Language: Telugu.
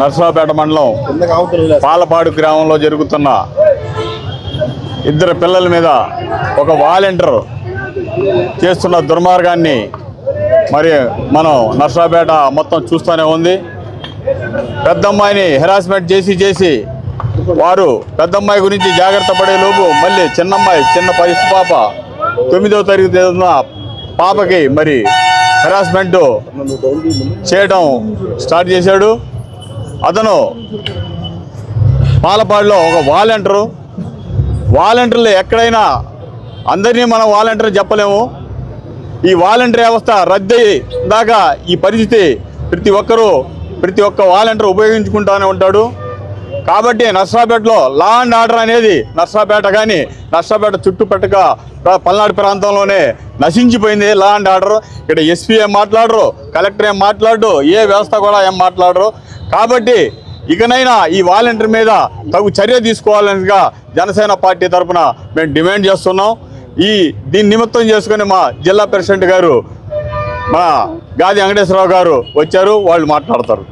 నర్సరావుపేట మండలం పాలపాడు గ్రామంలో జరుగుతున్న ఇద్దరు పిల్లల మీద ఒక వాలంటీర్ చేస్తున్న దుర్మార్గాన్ని మరి మనం నర్సరావుపేట మొత్తం చూస్తూనే ఉంది. పెద్దమ్మాయిని హెరాస్మెంట్ చేసి చేసి వారు పెద్దమ్మాయి గురించి జాగ్రత్త పడేలోపు మళ్ళీ చిన్నమ్మాయి చిన్న పరిస్థితి పాప తొమ్మిదవ తరగతి ఉన్న పాపకి మరి హెరాస్మెంట్ చేయడం స్టార్ట్ చేశాడు. అతను పాలపాడులో ఒక వాలంటీరు. వాలంటీర్లు ఎక్కడైనా అందరినీ మనం వాలంటీర్ చెప్పలేము. ఈ వాలంటీర్ వ్యవస్థ రద్దు దాకా ఈ పరిస్థితి ప్రతి ఒక్కరూ ప్రతి ఒక్క వాలంటీర్ ఉపయోగించుకుంటూనే ఉంటాడు. కాబట్టి నర్సాపేటలో లా అండ్ ఆర్డర్ అనేది నర్సాపేట కానీ నర్సాపేట చుట్టుపక్కల పల్నాడు ప్రాంతంలోనే నశించిపోయింది లా అండ్ ఆర్డర్. ఇక్కడ ఎస్పీ ఏం మాట్లాడరు కలెక్టర్ ఏం మాట్లాడరు ఏ వ్యవస్థ కూడా ఏం మాట్లాడరు. కాబట్టి ఇకనైనా ఈ వాలంటీర్ మీద తగు చర్య తీసుకోవాలనిగా జనసేన పార్టీ తరఫున మేము డిమాండ్ చేస్తున్నాం. ఈ దీన్ని నిమిత్తం చేసుకుని మా జిల్లా ప్రెసిడెంట్ గారు మా గాది వెంకటేశ్వరరావు గారు వచ్చారు వాళ్ళు మాట్లాడతారు.